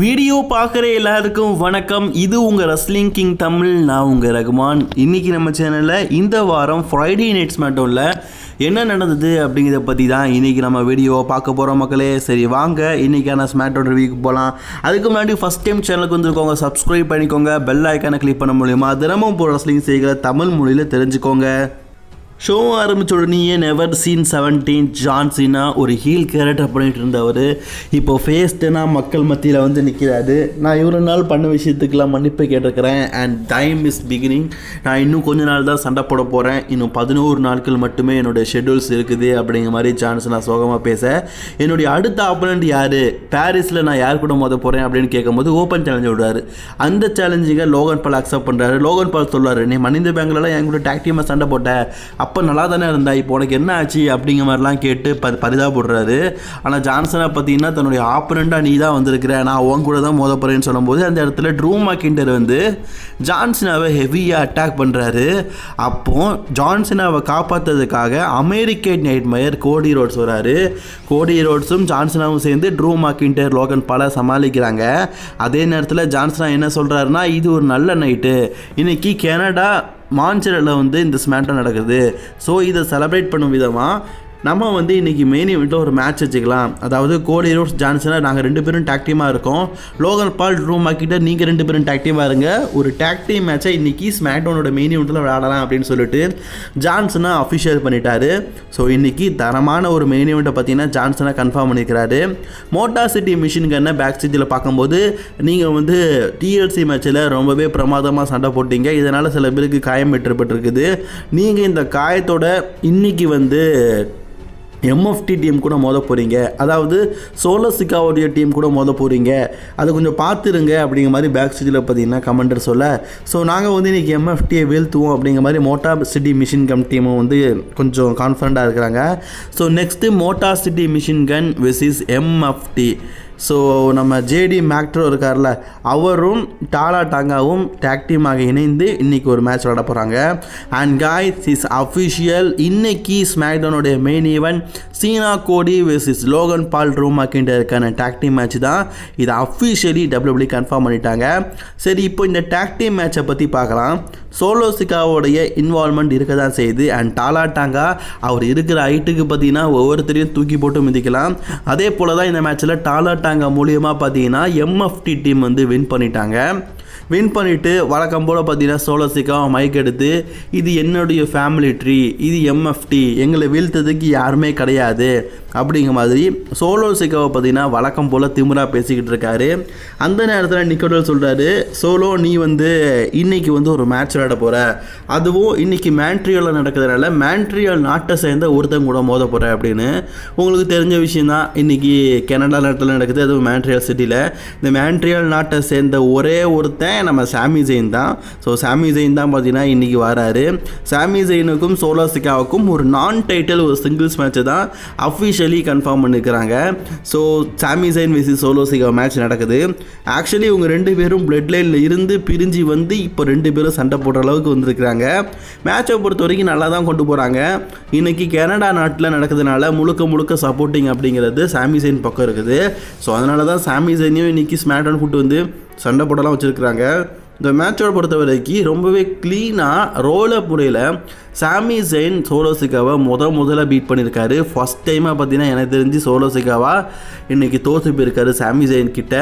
Video பார்க்குற எல்லாருக்கும் வணக்கம். இது உங்கள் ரஸ்லிங் கிங் தமிழ் நான் உங்கள் ரகுமான். இன்னைக்கு நம்ம சேனலில் இந்த வாரம் ஃப்ரைடே நைட்ஸ் மட்டும்ல என்ன நடந்தது அப்படிங்கிறத பற்றி தான் இன்றைக்கி நம்ம வீடியோவை பார்க்க போகிறோம் மக்களே. சரி வாங்க இன்றைக்கான ஸ்மார்ட்டோட ரிவியூக்கு போகலாம் அதுக்கு முன்னாடி ஃபஸ்ட் டைம் சேனலுக்கு வந்துருக்கோங்க சப்ஸ்கிரைப் பண்ணிக்கோங்க. பெல் ஐக்கானை கிளிக் பண்ண மூலியமா தினமும் போகிற ரஸ்லிங் செய்கிற தமிழ் மொழியில் தெரிஞ்சுக்கோங்க. ஷோ ஆரம்பித்த உடனேயே never seen seventeen John Cena ஒரு ஹீல் கேரக்டர் பண்ணிட்டு இருந்தவர். இப்போ ஃபேஸ்டுனா மக்கள் மத்தியில் வந்து நிற்கிறாரு நான் இவ்வளோ நாள் பண்ண விஷயத்துக்கெல்லாம் மன்னிப்பு கேட்டிருக்கிறேன். அண்ட் டைம் இஸ் பிகினிங் நான் இன்னும் கொஞ்ச நாள் தான் சண்டை போட போகிறேன் இன்னும் பதினோரு நாட்கள் மட்டுமே என்னுடைய ஷெட்யூல்ஸ் இருக்குது அப்படிங்கிற மாதிரி ஜான்சனா சோகமாக பேச. என்னுடைய அடுத்த ஆப்பனண்ட் யார்? பாரிஸில் நான் யார் கூட மோத போகிறேன் அப்படின்னு கேட்கும்போது ஓப்பன் சேலஞ்சு விடுறாரு. அந்த சேலஞ்சிங்க லோகன் பால் அக்செப்ட் பண்ணுறாரு லோகன் பால் சொல்றாரு நீ மனித பேங்க்லலாம் என் கூட டாக் சண்டை போட்ட. அப்போ நல்லா தானே இருந்தா? இப்போ உனக்கு என்ன ஆச்சு? அப்படிங்கிற மாதிரிலாம் கேட்டு ப பரிதாபப்படுறாரு. ஆனால் ஜான்சனை பார்த்தீங்கன்னா தன்னுடைய ஆப்பனண்ட்டாக நீ தான் வந்திருக்கிற. நான் உன் கூட தான் மோத போகிறேன்னு சொல்லும்போது அந்த இடத்துல ட்ரூ மாக்கிண்டர் வந்து ஜான்சனாவை ஹெவியாக அட்டாக் பண்ணுறாரு அப்போ ஜான்சனாவை காப்பாற்றுறதுக்காக அமெரிக்கன் நைட் மயர் கோடி ரோட்ஸ் வராரு. கோடி ரோட்ஸும் ஜான்சனாவும் சேர்ந்து ட்ரூ மாக்கிண்டர் லோகன் பல சமாளிக்கிறாங்க. அதே நேரத்தில் ஜான்சனா என்ன சொல்கிறாருன்னா இது ஒரு நல்ல நைட்டு. இன்னைக்கு கனடா மான்சரில் வந்து இந்த ஸ்மேட்டர் நடக்குது. ஸோ இதை செலப்ரேட் பண்ணும் விதமாக நம்ம வந்து இன்றைக்கி மெயின் இவெண்ட்டில் ஒரு மேட்ச் வச்சுக்கலாம். அதாவது கோலி ரோட்ஸ் ஜான்சனாக நாங்கள் ரெண்டு பேரும் டேக்டீமாக இருக்கோம். லோகல் பால் ரூம் ஆக்கிட்ட நீங்கள் ரெண்டு பேரும் டேக்டீமாக இருங்க. ஒரு டேக்டீம் மேட்சை இன்றைக்கி ஸ்மேக்டவுனோட மெயின் இவெண்ட்டில் விளையாடலாம் அப்படின்னு சொல்லிட்டு ஜான்சனை அஃபிஷியல் பண்ணிட்டாரு. ஸோ இன்றைக்கி தரமான ஒரு மெயின் இவெண்ட்டை பார்த்தீங்கன்னா ஜான்சனை கன்ஃபார்ம் பண்ணியிருக்கிறாரு. மோட்டார் சிட்டி மிஷின் கன்னை பேக் ஸ்டேஜில் பார்க்கும்போது நீங்கள் வந்து டிஎல்சி மேட்ச்சில் ரொம்பவே பிரமாதமாக சண்டை போட்டீங்க. இதனால் சில பேருக்கு காயம் ஏற்பட்டிருக்குது. நீங்கள் இந்த காயத்தோட இன்னைக்கு வந்து எம்எஃப்டி டீம் கூட மோத போகிறீங்க அதாவது சோலசிக்காவுடைய டீம் கூட மோத போகிறீங்க அதை கொஞ்சம் பார்த்துருங்க அப்படிங்கிற மாதிரி பேக் ஸ்டேஜில் பார்த்தீங்கன்னா கமெண்டர் சொல்ல. ஸோ நாங்கள் வந்து இன்றைக்கி எம்எஃப்டியை வீழ்த்துவோம் அப்படிங்கிற மாதிரி மோட்டார் சிட்டி மிஷின் கன் டீமும் வந்து கொஞ்சம் கான்ஃபிடண்ட்டாக இருக்கிறாங்க. So next Motor City Machine Gun விசிஸ் MFT so நம்ம ஜேடி மேக்டரோ இருக்கார்ல அவரும் டாலா டாங்காவும் டேக் டீமாக இணைந்து இன்றைக்கி ஒரு மேட்ச் விளாட போகிறாங்க அண்ட் காய்ஸ் இஸ் அஃபிஷியல் இன்னைக்கு ஸ்மாக்டவுனுடைய மெயின் ஈவெண்ட் சீனா கோடி வெர்சஸ் லோகன் பால் ரூமாக்கின்ற இருக்கான டேக் டீம் மேட்ச் தான். இதை அஃபிஷியலி டபிள்யூபிள்யூ கன்ஃபார்ம் பண்ணிட்டாங்க. சரி இப்போ இந்த டேக் டீம் மேட்சை பற்றி பார்க்கலாம். சோலோசிக்காவோடைய இன்வால்மெண்ட் இருக்க தான் செய்யுது. அண்ட் டாலாட்டாங்கா அவர் இருக்கிற ஹைட்டுக்கு பார்த்தீங்கன்னா ஒவ்வொருத்தரையும் தூக்கி போட்டு மிதிக்கலாம். அதே போல் தான் இந்த மேட்ச்சில் டாலாட்டாங்கா மூலியமாக பார்த்தீங்கன்னா எம்எஃப்டி டீம் வந்து வின் பண்ணிட்டாங்க. வின் பண்ணிவிட்டு வழக்கம் போல் பார்த்தீங்கன்னா சோலசிக்காவை மைக் எடுத்து இது என்னுடைய ஃபேமிலி ட்ரீ இது எம்எஃப்டி எங்களை வீழ்த்ததுக்கு யாருமே கிடையாது. அப்படிங்கிற மாதிரி சோலோ சிக்காவை பார்த்தீங்கன்னா வழக்கம் போல் திமுறாக பேசிக்கிட்டு இருக்காரு. அந்த நேரத்தில் நிக்கோடல் சொல்கிறாரு சோலோ நீ வந்து இன்னைக்கு வந்து ஒரு மேட்ச் விளையாட போகிற அதுவும் இன்னைக்கு மேண்ட்ரியாலில் நடக்கிறதுனால மேண்ட்ரியால் நாட்டை சேர்ந்த ஒருத்தங்க கூட மோத போகிற அப்படின்னு உங்களுக்கு தெரிஞ்ச விஷயம் தான் இன்றைக்கி கனடா நாட்டில் நடக்குது அதுவும் மேண்ட்ரியால் சிட்டியில் இந்த மேண்ட்ரியால் நாட்டை சேர்ந்த ஒரே ஒருத்தன் நம்ம சாமி ஜெயின் தான். ஸோ சாமி ஜெயின் தான் பார்த்தீங்கன்னா இன்றைக்கி வராரு. சாமி ஜெயினுக்கும் சோலோ சிக்காவுக்கும் ஒரு நான் டைட்டில் ஒரு சிங்கிள்ஸ் மேட்ச்சை தான் அஃபிஷியலி கன்ஃபார்ம் பண்ணியிருக்கிறாங்க ஸோ சாமி ஜெயின் விசி சோலோ சிகா மேட்ச் நடக்குது. ஆக்சுவலி இவங்க ரெண்டு பேரும் பிளட் லைனில் இருந்து பிரிஞ்சு வந்து இப்போ ரெண்டு பேரும் சண்டை போடுற அளவுக்கு வந்திருக்கிறாங்க. மேட்சை பொறுத்த வரைக்கும் நல்லா தான் கொண்டு போகிறாங்க இன்றைக்கி கனடா நாட்டில் நடக்கிறதுனால முழுக்க முழுக்க சப்போர்ட்டிங் அப்படிங்கிறது சாமி ஜெயின் பக்கம் இருக்குது. ஸோ அதனால தான் சாமி ஜெயினையும் இன்றைக்கி ஸ்மாட்டன் கூட்டு வந்து சண்டை போடலாம் வச்சுருக்குறாங்க. இந்த மேட்சோட பொறுத்த வரைக்கும் ரொம்பவே க்ளீனாக ரோலப் முறையில் சாமி ஜெயின் சோலோசிகாவை முத முதல்ல பீட் பண்ணியிருக்காரு. ஃபஸ்ட் டைமாக பார்த்தீங்கன்னா எனக்கு தெரிஞ்சு சோலோசிகாவா இன்றைக்கி தோற்று போயிருக்காரு சாமி ஜெயின் கிட்ட.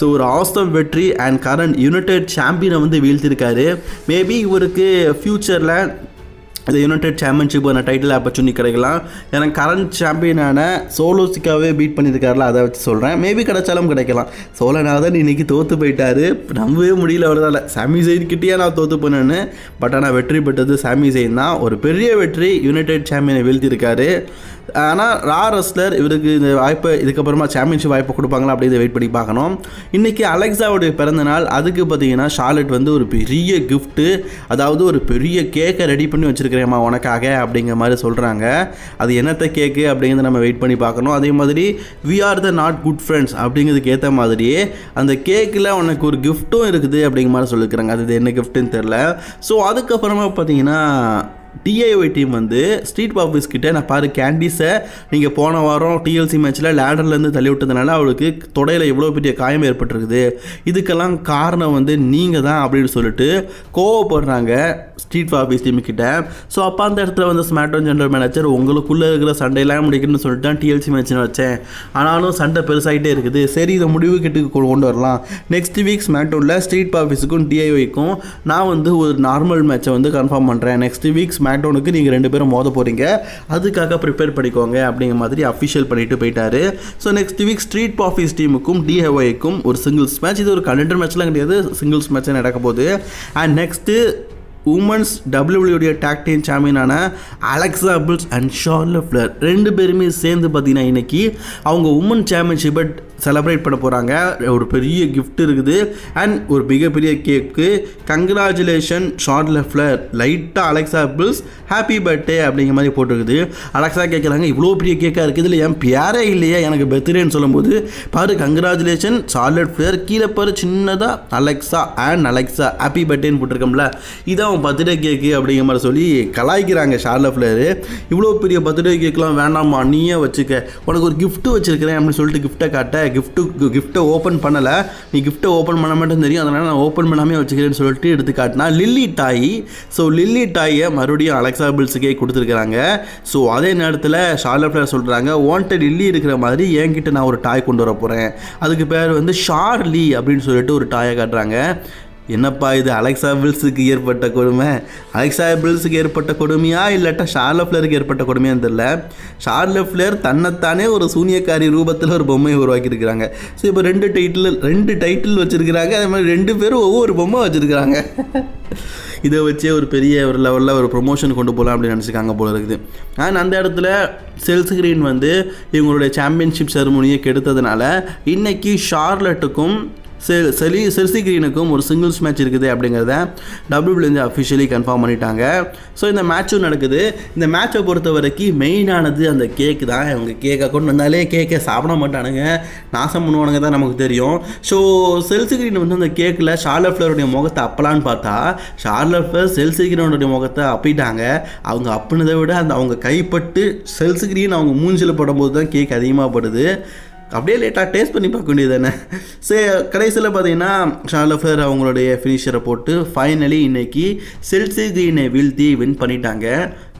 ஸோ ஒரு ஆஸ்தம் வெற்றி அண்ட் கரண்ட் யுனைடெட் சாம்பியனை வந்து வீழ்த்திருக்காரு. மேபி இவருக்கு ஃப்யூச்சரில் இந்த யுனைடெட் சாம்பியன்ஷிப்பான டைட்டில் ஆப்பர்ச்சுனிட்டி கிடைக்கலாம் ஏன்னா கரண்ட் சாம்பியனான சோலோசிக்காவே பீட் பண்ணியிருக்காருல அதை வச்சு சொல்கிறேன் மேபி கிடைச்சாலும் கிடைக்கலாம். சோழநாதன் இன்றைக்கி தோற்று போயிட்டாரு. நம்பவே முடியல அவரால். சாமி ஜெயின் நான் தோற்று போனேன்னு. பட் ஆனால் வெற்றி பெற்றது சாமி ஜெயின் தான். ஒரு பெரிய வெற்றி யுனைடெட் சாம்பியனை வீழ்த்தியிருக்காரு. ஆனால் ரா ரெஸ்லர் இவருக்கு இந்த வாய்ப்பை இதுக்கப்புறமா சாம்பியன்ஷிப் வாய்ப்பை கொடுப்பாங்களா அப்படின்னு வெயிட் பண்ணி பார்க்கணும். இன்றைக்கி அலெக்ஸாவுடைய பிறந்த நாள் அதுக்கு பார்த்தீங்கன்னா ஷார்லட் வந்து ஒரு பெரிய கிஃப்ட்டு அதாவது ஒரு பெரிய கேக்கை ரெடி பண்ணி வச்சுருக்கிறேம்மா உனக்காக அப்படிங்கிற மாதிரி சொல்கிறாங்க அது என்னத்த கேக்கு அப்படிங்கிறத நம்ம வெயிட் பண்ணி பார்க்கணும். அதே மாதிரி we are the not good friends அப்படிங்கிறதுக்கு ஏற்ற மாதிரியே அந்த கேக்கில் உனக்கு ஒரு கிஃப்ட்டும் இருக்குது அப்படிங்கிற மாதிரி சொல்லியிருக்கிறாங்க அது என்ன கிஃப்ட்டுன்னு தெரில ஸோ அதுக்கப்புறமா பார்த்தீங்கன்னா டிஐஒய் டீம் வந்து ஸ்ட்ரீட் ஆஃபீஸ் கிட்ட நான் பாரு கேண்டீஸை நீங்கள் போன வாரம் டிஎல்சி மேட்ச்சில் லேடர்லேருந்து தள்ளி விட்டதுனால அவளுக்கு தொடையில் எவ்வளோ பெரிய காயம் ஏற்பட்டிருக்குது. இதுக்கெல்லாம் காரணம் வந்து நீங்கள் தான் அப்படின்னு சொல்லிட்டு கோவப்படுறாங்க ஸ்ட்ரீட் ஆஃபீஸ் டீம் கிட்ட. ஸோ அப்போ அந்த இடத்துல வந்து ஸ்மார்ட்ஃபோன் ஜென்ரல் மேனேஜர் உங்களுக்குள்ளே இருக்கிற சண்டையெல்லாம் முடிக்கணும்னு சொல்லிட்டு தான் டிஎல்சி மேட்ச்னு வச்சேன். ஆனாலும் சண்டை பெருசாகிட்டே இருக்குது. சரி இதை முடிவு கிட்டுக்கு கொண்டு வரலாம். நெக்ஸ்ட் வீக் ஸ்மாக்டவுனில் ஸ்ட்ரீட் ஆஃபீஸுக்கும் டிஐஒய்க்கும் நான் வந்து ஒரு நார்மல் மேட்சை வந்து கன்ஃபார்ம் பண்ணுறேன் நெக்ஸ்ட் வீக் ஸ்மாக்டவுனுக்கு நீங்கள் ரெண்டு பேரும் மோத போகிறீங்க அதுக்காக ப்ரிப்பேர் பண்ணிக்கோங்க அப்படிங்கிற மாதிரி அஃபிஷியல் பண்ணிட்டு போயிட்டாரு. So next week street office டீமுக்கும் டிஹெஒய்க்கும் ஒரு சிங்கிள்ஸ் மேட்ச் இது ஒரு கலண்டர் மேட்ச்லாம் கிடையாது. சிங்கிள்ஸ் மேட்ச் நடக்க போகுது. அண்ட் நெக்ஸ்ட்டு உமன்ஸ் டபிள்யூடைய டேக் டீம் சாம்பியனான Alexa Bliss and Charlotte Flair ரெண்டு பேருமே சேர்ந்து பார்த்தீங்கன்னா இன்னைக்கு அவங்க உமன் சாம்பியன்ஷிப்பை செலப்ரேட் பண்ண போகிறாங்க ஒரு பெரிய கிஃப்ட் இருக்குது. அண்ட் ஒரு மிகப்பெரிய கேக்கு கங்க்ராச்சுலேஷன் ஷார்ட் லெஃப்டில் லைட்டாக அலெக்சா பில்ஸ் ஹாப்பி பர்த்டே அப்படிங்கிற மாதிரி போட்டிருக்குது. அலெக்சா கேட்குறாங்க இவ்வளோ பெரிய கேக்காக இருக்குது. இதில் என் பேரே இல்லையா எனக்கு பர்த்டேன்னு சொல்லும்போது பாரு கங்க்ராச்சுலேஷன் சார்லட் ஃப்ளேர் கீழே பாரு சின்னதாக அலெக்சா அண்ட் அலெக்சா ஹாப்பி பர்த்டேன்னு போட்டிருக்கோம்ல. இதான் அவன் பர்த்டே கேக்கு அப்படிங்கிற மாதிரி சொல்லி கலாய்க்கிறாங்க ஷார்லட் ஃப்ளேரு இவ்வளோ பெரிய பர்த்டே கேக்கெலாம் வேண்டாமா நீயே வச்சுக்க. உனக்கு ஒரு கிஃப்ட்டு வச்சுருக்கிறேன் அப்படின்னு சொல்லிட்டு கிஃப்ட்டை காட்ட கிஃப்ட்டு கிஃப்ட்டை ஓப்பன் பண்ணலை. நீ கிஃப்ட்டை ஓப்பன் பண்ண மட்டும் தெரியும். அதனால் நான் ஓப்பன் பண்ணாமே வச்சுக்கிறேன்னு சொல்லிட்டு எடுத்து காட்டினா லில்லி டாய் ஸோ லில்லி டாயை மறுபடியும் அலெக்சா பில்ஸுக்கே கொடுத்துருக்குறாங்க. ஸோ அதே நேரத்தில் ஷார்லட் ஃப்ளேர் சொல்கிறாங்க வாண்டட் லில்லி இருக்கிற மாதிரி என்கிட்ட நான் ஒரு டாய் கொண்டு வர போகிறேன் அதுக்கு பேர் வந்து ஷார்லி அப்படின்னு சொல்லிட்டு ஒரு டாயை காட்டுறாங்க. என்னப்பா இது அலெக்சா பில்ஸுக்கு ஏற்பட்ட கொடுமை? அலெக்சா பில்ஸுக்கு ஏற்பட்ட கொடுமையா இல்லாட்டா ஷார்ல ஃப்ளேருக்கு ஏற்பட்ட கொடுமையான்னு தெரில ஷார்ல ஃப்ளேர் தன்னைத்தானே ஒரு சூனியக்காரி ரூபத்தில் ஒரு பொம்மையை உருவாக்கியிருக்கிறாங்க. ஸோ இப்போ ரெண்டு டைட்டில் ரெண்டு டைட்டில் வச்சுருக்கிறாங்க அதே மாதிரி ரெண்டு பேரும் ஒவ்வொரு பொம்மை வச்சுருக்கிறாங்க. இதை வச்சே ஒரு பெரிய ஒரு லெவலில் ஒரு ப்ரொமோஷன் கொண்டு போகலாம் அப்படின்னு நினச்சிருக்காங்க போல இருக்குது. ஆனால் அந்த இடத்துல செல்ஸ் கிரீன் வந்து இவங்களுடைய சாம்பியன்ஷிப் செரமோனியை கெடுத்ததுனால இன்றைக்கி ஷார்லட்டுக்கும் செலி செல்சி கிரீனுக்கும் ஒரு சிங்கிள்ஸ் மேட்ச் இருக்குது அப்படிங்கிறத டபிள்யூபிள்யூந்து அஃபிஷியலி கன்ஃபார்ம் பண்ணிட்டாங்க. ஸோ இந்த மேட்சும் நடக்குது. இந்த மேட்சை பொறுத்த வரைக்கும் மெயினானது அந்த கேக்கு தான். இவங்க கேக்கை கொண்டு வந்தாலே கேக்கை சாப்பிட மாட்டானுங்க. நாசம் பண்ணுவானுங்க தான் நமக்கு தெரியும். ஸோ செல்சி கிரீன் வந்து அந்த கேக்கில் ஷார்லட் ஃப்ளவருடைய முகத்தை அப்பலான்னு பார்த்தா ஷார்லட் ஃப்ளவர் செல்சி கிரீனுடைய முகத்தை அப்பிட்டாங்க. அவங்க அப்புனதை விட அந்த அவங்க கைப்பட்டு செல்சி கிரீன் அவங்க மூஞ்சில் போடும்போது தான் கேக் அதிகமாக படுது. அப்படியே லேட்டாக டேஸ்ட் பண்ணி பார்க்க வேண்டியது தானே சரி கடைசியில் பார்த்தீங்கன்னா ஷார்லஃபர் அவங்களுடைய ஃபினிஷரை போட்டு ஃபைனலி இன்னைக்கு செல்சி கிரீனை வீழ்த்தி வின் பண்ணிட்டாங்க.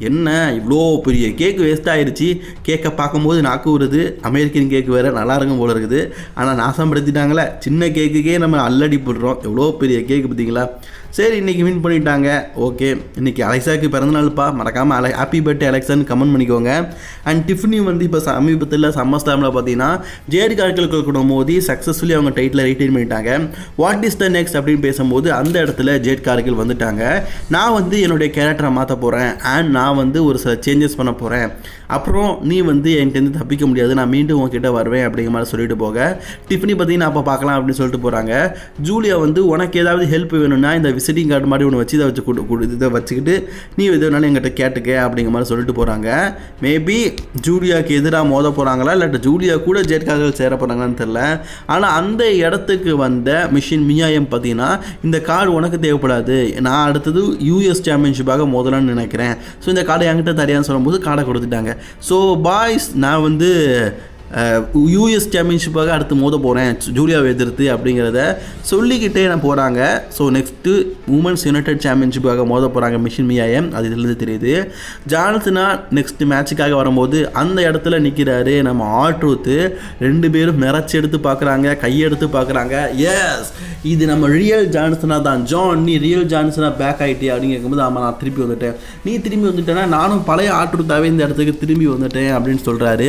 என்ன இவ்வளோ பெரிய கேக் வேஸ்ட் ஆகிருச்சு கேக்கை பார்க்கும்போது நாக்கு வருது அமெரிக்கன் கேக் வேறு நல்லா இருக்கும் போல இருக்குது. ஆனால் நாசப்படுத்திட்டாங்களே சின்ன கேக்குக்கே நம்ம அல்லடி போடுறோம். எவ்வளோ பெரிய கேக் பார்த்தீங்களா? சரி இன்றைக்கி வின் பண்ணிட்டாங்க. ஓகே இன்னைக்கு அலெக்சாவுக்கு பிறந்தநாள்ப்பா மறக்காமல் அலை ஹாப்பி பர்த்டே அலெக்சான்னு கமெண்ட் பண்ணிக்கோங்க. அண்ட் டிஃப்னி வந்து இப்போ சமீபத்தில் சம்மர் ஸ்டாமில் பார்த்தீங்கன்னா ஜேடி கார்கில் கூட மோதி சக்ஸஸ்ஃபுல்லி அவங்க டைட்டில் ரிட்டைன் பண்ணிட்டாங்க. வாட் இஸ் த நெக்ஸ்ட் அப்படின்னு பேசும்போது அந்த இடத்துல ஜேட் கார்கில் வந்துட்டாங்க. நான் வந்து என்னுடைய கேரக்டரை மாற்ற போகிறேன் அண்ட் நான் வந்து ஒரு சில சேஞ்சஸ் பண்ண போகிறேன் அப்புறம் நீ வந்து என்கிட்ட தப்பிக்க முடியாது. நான் மீண்டும் உங்ககிட்ட வருவேன் அப்படிங்கிற மாதிரி சொல்லிட்டு போக. டிஃப்னி பார்த்தீங்கன்னா அப்போ பார்க்கலாம் அப்படின்னு சொல்லிட்டு போகிறாங்க ஜூலியா வந்து உனக்கு ஏதாவது ஹெல்ப் வேணும்னா இந்த விசிட்டிங் கார்டு மாதிரி ஒன்று வச்சு இதை வச்சு கொடு கொடு இதை வச்சுக்கிட்டு நீ எது வேணாலும் எங்கிட்ட கேட்டுக்க அப்படிங்கிற மாதிரி சொல்லிட்டு போகிறாங்க மேபி ஜூலியாவுக்கு எதிராக மோத போகிறாங்களா இல்லாட்ட ஜூலியா கூட ஜெட்காக சேர போகிறாங்களான்னு தெரில ஆனால் அந்த இடத்துக்கு வந்த மிஷின் மியாயம் பார்த்தீங்கன்னா இந்த கார்டு உனக்கு தேவைப்படாது. நான் அடுத்தது யூஎஸ் சாம்பியன்ஷிப்பாக மோதலான்னு நினைக்கிறேன். ஸோ இந்த கார்டை என்கிட்ட தரையான்னு சொல்லும்போது கார்டை கொடுத்துட்டாங்க. ஸோ பாய்ஸ் நான் வந்து யூஎஸ் சாம்பியன்ஷிப்பாக அடுத்து மோத போகிறேன் ஜூலியாவை எதிர்த்து அப்படிங்கிறத சொல்லிக்கிட்டே நான் போகிறாங்க ஸோ நெக்ஸ்ட்டு உமன்ஸ் யுனைடெட் சாம்பியன்ஷிப்பாக மோத போகிறாங்க மிஷின் மியாயம் அது இதுலேருந்து தெரியுது. ஜான்சனா நெக்ஸ்ட் மேட்சுக்காக வரும்போது அந்த இடத்துல நிற்கிறாரு நம்ம ஆட்ரூத்து ரெண்டு பேரும் மிரச்சி எடுத்து பார்க்குறாங்க கையெடுத்து பார்க்குறாங்க எஸ் இது நம்ம ரியல் ஜான்சனா தான். ஜான் நீ ரியல் ஜான்சனா பேக் ஆகிட்டே அப்படின்னு கேட்கும்போது ஆமாம் நான் திருப்பி வந்துட்டேன். நீ திரும்பி வந்துட்டேன்னா நானும் பழைய ஆட்ரூத்தாவே இந்த இடத்துக்கு திரும்பி வந்துட்டேன் அப்படின்னு சொல்கிறாரு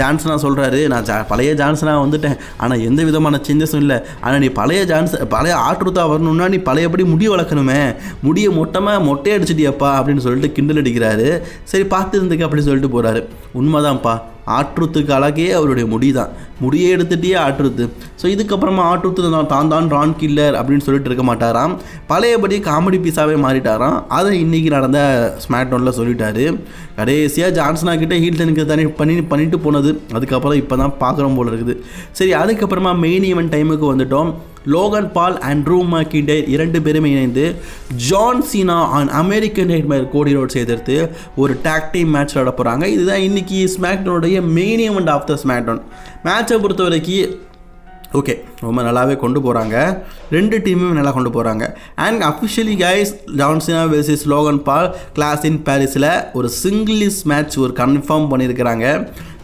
ஜான்சனா சொல்கிறாரு நான் ஜா பழைய ஜான்சனாக வந்துட்டேன். ஆனால் எந்த விதமான சேஞ்சஸும் இல்லை. ஆனால் நீ பழைய ஜான்ஸ் பழைய ஆற்றுத்தா வரணும்னா நீ பழையபடி முடி வளர்க்கணுமே. முடியை மொட்டமாக மொட்டை அடிச்சிட்டியப்பா அப்படின்னு சொல்லிட்டு கிண்டல் அடிக்கிறாரு. சரி பார்த்து இருந்துக்க அப்படின்னு சொல்லிட்டு போகிறாரு உண்மைதான்ப்பா. ஆற்றுத்துக்கு அழகே அவருடைய முடி தான் முடியை எடுத்துகிட்டே ஆற்றுத்து. ஸோ இதுக்கப்புறமா ஆற்றுத்து தான் தான் தான் ரான் கில்லர் அப்படின்னு சொல்லிட்டு இருக்க மாட்டாராம். பழையபடி காமெடி பீஸாகவே மாறிட்டாராம். அதை இன்றைக்கி நடந்த ஸ்மாக்டவுனில் சொல்லிட்டாரு. கடைசியாக ஜான்சனா ஹீல் ஹீல்டனுக்கு தனி பண்ணி பண்ணிட்டு போனது. அதுக்கப்புறம் இப்போ தான் பார்க்குறோம் போல இருக்குது. சரி அதுக்கப்புறமா மெயின் ஈவெண்ட் டைமுக்கு வந்துட்டோம். Logan Paul and Drew McIntyre இரண்டு பேருமே இணைந்து John Cena on American Nightmare Cody Rhodes எதிர்த்து ஒரு டாக் டீம் மேட்ச் விளாட போகிறாங்க இதுதான் இன்னைக்கு ஸ்மாக்டோனுடைய main event of the SmackDown மேட்சை பொறுத்த வரைக்கும் ஓகே ரொம்ப நல்லாவே கொண்டு போகிறாங்க ரெண்டு டீமுமே நல்லா கொண்டு போகிறாங்க and officially guys John Cena versus Logan Paul clash in பாரிஸில் ஒரு சிங்கிள்ஸ் மேட்ச் ஒரு கன்ஃபார்ம் பண்ணியிருக்கிறாங்க.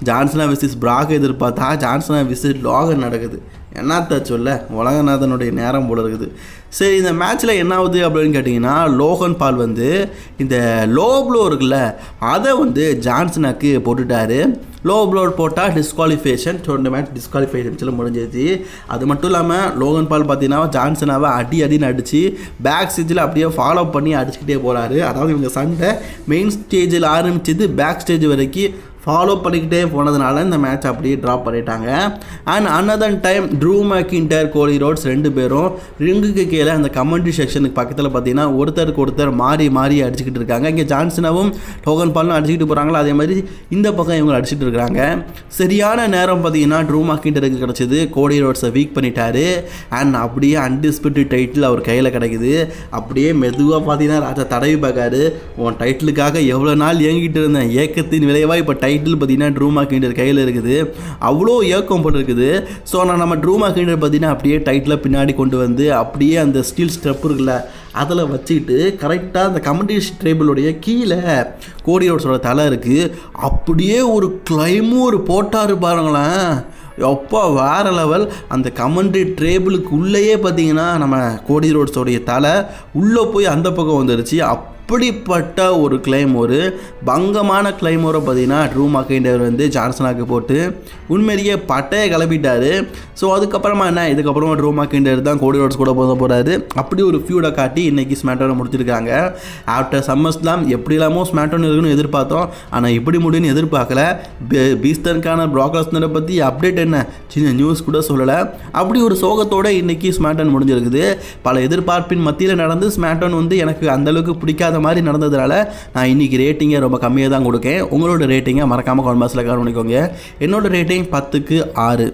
ஜான்சனா விசிஸ் பிராக் எதிர்பார்த்தா ஜான்சனா விசிஸ் லோகன் நடக்குது. என்னத்த சொல்ல? உலகநாதனுடைய நேரம் போல இருக்குது. சரி இந்த மேட்ச்சில் என்ன ஆகுது அப்படின்னு கேட்டிங்கன்னா லோகன் பால் வந்து இந்த லோ ப்ளோ இருக்குல்ல அதை வந்து ஜான்சனாக்கு போட்டுட்டாரு. லோ ப்ளோர் போட்டால் டிஸ்குவாலிஃபிகேஷன் ஸோ மேட்ச் டிஸ்குவாலிஃபிகேஷன் முடிஞ்சிருச்சு. அது மட்டும் இல்லாமல் லோகன் பால் பார்த்தீங்கன்னா ஜான்சனாவை அடி அடின்னு அடித்து பேக் ஸ்டேஜில் அப்படியே ஃபாலோ பண்ணி அடிச்சுக்கிட்டே போகிறாரு அதாவது இவங்க சண்டை மெயின் ஸ்டேஜில் ஆரம்பிச்சது பேக் ஸ்டேஜ் வரைக்கும் ஃபாலோ பண்ணிக்கிட்டே போனதுனால இந்த மேட்ச் அப்படியே ட்ராப் பண்ணிட்டாங்க. And another time Drew McIntyre Cody Rhodes ரெண்டு பேரும் ரிங்குக்கு கீழே அந்த கமெண்ட்ரி செக்ஷனுக்கு பக்கத்தில் பார்த்தீங்கன்னா ஒருத்தருக்கு ஒருத்தர் மாறி மாறி அடிச்சுக்கிட்டு இருக்காங்க. இங்கே ஜான்சனாவும் டோகன் பாலும் அடிச்சுக்கிட்டு போகிறாங்களா அதே மாதிரி இந்த பக்கம் இவங்க அடிச்சுட்டு இருக்காங்க. சரியான நேரம் பார்த்தீங்கன்னா ட்ரூ மேக்கின்டருக்கு கிடச்சிது. கோலி ரோட்ஸை வீக் பண்ணிட்டாரு. அண்ட் அப்படியே அன்டிஸ்பியூட்டட் டைட்டில் அவர் கையில் கிடைக்குது. அப்படியே மெதுவாக பார்த்தீங்கன்னா ராஜா தடவி பார்க்காரு. உன் டைட்டிலுக்காக எவ்வளோ நாள் இயங்கிட்டு இருந்தேன். ஏக்கத்தின் விளைவாக இப்போ டைட்டில் பார்த்தீங்கன்னா ட்ரூமா கிண்டர் கையில் இருக்குது. அவ்வளோ ஏக்கம் போட்டுருக்குது. ஸோ நான் நம்ம ட்ரூமா கிண்டர் பார்த்தீங்கன்னா அப்படியே டைட்டில் பின்னாடி கொண்டு வந்து அப்படியே அந்த ஸ்டீல் ஸ்டெப் இருக்குல்ல அதில் வச்சுக்கிட்டு கரெக்டாக அந்த கமெண்டேஷன் டேபிளுடைய கீழே கோடி ரோட்ஸோட தலை இருக்குது அப்படியே ஒரு கிளைமூர் போட்டார் பாருங்களேன். எப்போ வேறு லெவல் அந்த கமெண்ட்ரி டேபிளுக்கு உள்ளேயே பார்த்தீங்கன்னா நம்ம கோடி ரோட்ஸோடைய தலை உள்ளே போய் அந்த பக்கம் வந்துருச்சு. அப்படிப்பட்ட ஒரு கிளைம் ஒரு பங்கமான கிளைமோரை பார்த்தீங்கன்னா ட்ரூ மக்கைண்டர் வந்து ஜான்சனாக்கு போட்டு உண்மையிலேயே பட்டையை கிளப்பிட்டாரு. ஸோ அதுக்கப்புறமா என்ன? இதுக்கப்புறமா ட்ரூ மக்கைண்டர் தான் கோடி ரோட்ஸ் கூட போத போகிறாரு அப்படி ஒரு ஃபியூடை காட்டி இன்றைக்கி ஸ்மாட்டோனை முடிச்சிருக்காங்க. ஆஃப்டர் சம்மர்ஸ்லாம் எப்படி இல்லாமல் ஸ்மாட்டோன் இருக்குன்னு எதிர்பார்த்தோம். ஆனால் இப்படி முடியும்னு எதிர்பார்க்கல. பீ- பீஸ்டனுக்கான ப்ராக்ரஸ்னரை பற்றி அப்டேட் என்ன? சின்ன நியூஸ் கூட சொல்லலை. அப்படி ஒரு சோகத்தோட இன்றைக்கி ஸ்மாட்டோன் முடிஞ்சிருக்குது. பல எதிர்பார்ப்பின் மத்தியில் நடந்து ஸ்மாட்டோன் வந்து எனக்கு அந்த அளவுக்கு முடியாத மாதிரி நடந்ததுனால நான் இன்னைக்கு ரேட்டிங்கை ரொம்ப கம்மியாக தான் கொடுக்கேன். உங்களோட ரேட்டிங்கை மறக்காமல் கால் பாக்ஸில் கவனிக்கோங்க என்னோட ரேட்டிங் பத்துக்கு ஆறு.